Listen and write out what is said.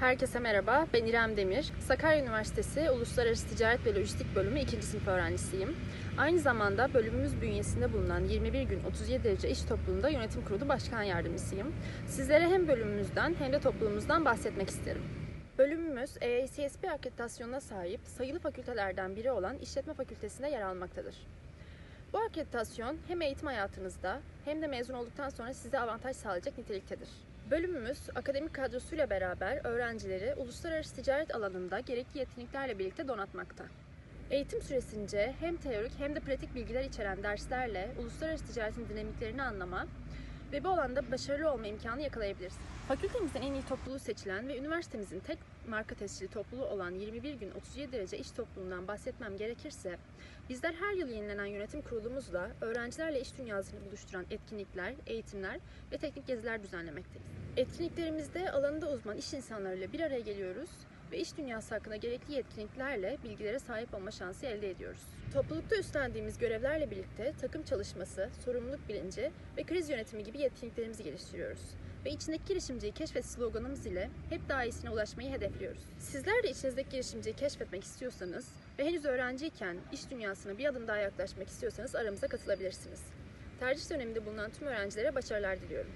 Herkese merhaba, ben İrem Demir. Sakarya Üniversitesi Uluslararası Ticaret ve Lojistik Bölümü 2. sınıf öğrencisiyim. Aynı zamanda bölümümüz bünyesinde bulunan 21 gün 37 derece iş topluluğunda yönetim kurulu başkan yardımcısıyım. Sizlere hem bölümümüzden hem de topluluğumuzdan bahsetmek isterim. Bölümümüz EACSB akreditasyonuna sahip sayılı fakültelerden biri olan İşletme Fakültesinde yer almaktadır. Bu akreditasyon hem eğitim hayatınızda hem de mezun olduktan sonra size avantaj sağlayacak niteliktedir. Bölümümüz akademik kadrosuyla beraber öğrencileri uluslararası ticaret alanında gerekli yetkinliklerle birlikte donatmakta. Eğitim süresince hem teorik hem de pratik bilgiler içeren derslerle uluslararası ticaretin dinamiklerini anlama ve bu alanda başarılı olma imkanı yakalayabilirsiniz. Fakültemizin en iyi topluluğu seçilen ve üniversitemizin tek marka tescilli topluluğu olan 21 gün 37 derece iş topluluğundan bahsetmem gerekirse, bizler her yıl yenilenen yönetim kurulumuzla öğrencilerle iş dünyasını buluşturan etkinlikler, eğitimler ve teknik geziler düzenlemekteyiz. Etkinliklerimizde alanında uzman iş insanlarıyla bir araya geliyoruz ve iş dünyası hakkında gerekli yetkinliklerle bilgilere sahip olma şansı elde ediyoruz. Toplulukta üstlendiğimiz görevlerle birlikte takım çalışması, sorumluluk bilinci ve kriz yönetimi gibi yetkinliklerimizi geliştiriyoruz. Ve içindeki girişimciyi keşfet sloganımız ile hep daha iyisine ulaşmayı hedefliyoruz. Sizler de içinizdeki girişimciyi keşfetmek istiyorsanız ve henüz öğrenciyken iş dünyasına bir adım daha yaklaşmak istiyorsanız aramıza katılabilirsiniz. Tercih döneminde bulunan tüm öğrencilere başarılar diliyorum.